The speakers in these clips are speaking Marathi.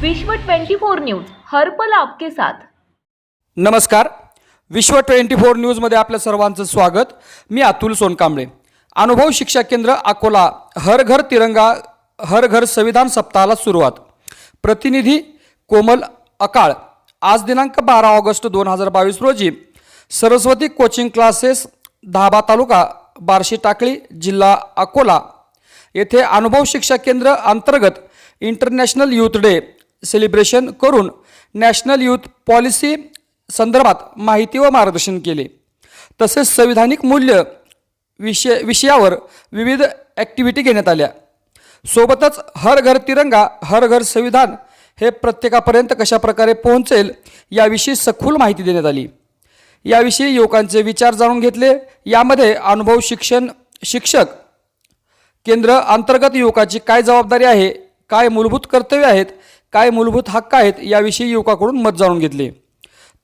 विश्व 24 न्यूज हरपल आपके साथ. नमस्कार. विश्व ट्वेंटी फोर न्यूजमध्ये आपल्या सर्वांचं स्वागत. मी अतुल सोनकांबळे. अनुभव शिक्षा केंद्र अकोला हर घर तिरंगा हर घर संविधान सप्ताहाला सुरुवात. प्रतिनिधी कोमल अकाळ. आज दिनांक बारा ऑगस्ट दोन हजार बावीस रोजी सरस्वती कोचिंग क्लासेस धाबा तालुका बार्शी टाकळी जिल्हा अकोला. येथे अनुभव शिक्षा केंद्र अंतर्गत इंटरनॅशनल यूथ डे सेलिब्रेशन करून नॅशनल यूथ पॉलिसी संदर्भात माहिती व मार्गदर्शन केले. तसेच संविधानिक मूल्य विषय विषयावर विविध ॲक्टिव्हिटी घेण्यात आल्या. सोबतच हर घर तिरंगा हर घर संविधान हे प्रत्येकापर्यंत कशाप्रकारे पोहोचेल याविषयी सखोल माहिती देण्यात आली. याविषयी युवकांचे विचार जाणून घेतले. यामध्ये अनुभव शिक्षण शिक्षक केंद्र अंतर्गत युवकाची काय जबाबदारी आहे काय मूलभूत कर्तव्य आहेत काय मूलभूत हक्क आहेत याविषयी युवकाकडून मत जाणून घेतले.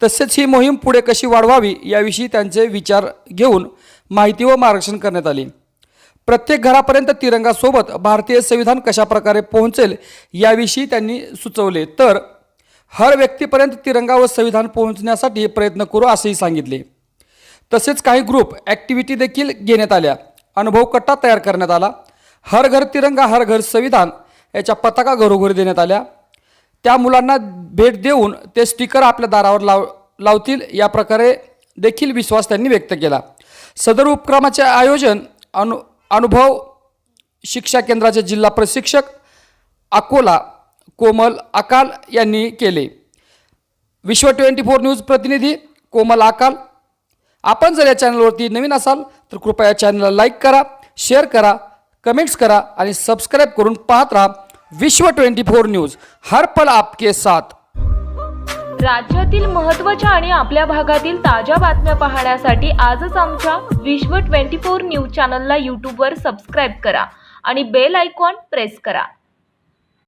तसेच ही मोहीम पुढे कशी वाढवावी याविषयी त्यांचे विचार घेऊन माहिती व मार्गदर्शन करण्यात आले. प्रत्येक घरापर्यंत तिरंगासोबत भारतीय संविधान कशाप्रकारे पोहोचेल याविषयी त्यांनी सुचवले. तर हर व्यक्तीपर्यंत तिरंगा व संविधान पोहोचण्यासाठी प्रयत्न करू असेही सांगितले. तसेच काही ग्रुप ॲक्टिव्हिटी देखील घेण्यात आल्या. अनुभव कट्टा तयार करण्यात आला. हर घर तिरंगा हर घर संविधान याच्या पताका घरोघरी देण्यात आल्या. त्या मुलांना भेट देऊन ते स्टिकर आपल्या दारावर लाव लावतील. या प्रकारे देखील विश्वास त्यांनी व्यक्त केला. सदर उपक्रमाचे आयोजन अनु अनुभव शिक्षा केंद्राचे जिल्हा प्रशिक्षक अकोला कोमल अकाल यांनी केले. विश्व ट्वेंटी फोर न्यूज प्रतिनिधी कोमल आकाल आपण जर या चॅनलवरती नवीन असाल तर कृपया चॅनलला लाईक करा शेअर करा कमेंट्स करा आणि सबस्क्राईब करून पाहत राहा. विश्व ट्वेंटी फोर न्यूज. हर पल आपके साथ. राज्यातील महत्त्वाच्या आणि आपल्या भागातील ताज्या बातम्या पाहण्यासाठी आजच आमच्या विश्व 24 न्यूज चॅनलला यूट्यूबवर सबस्क्राईब करा आणि बेल आयकॉन प्रेस करा.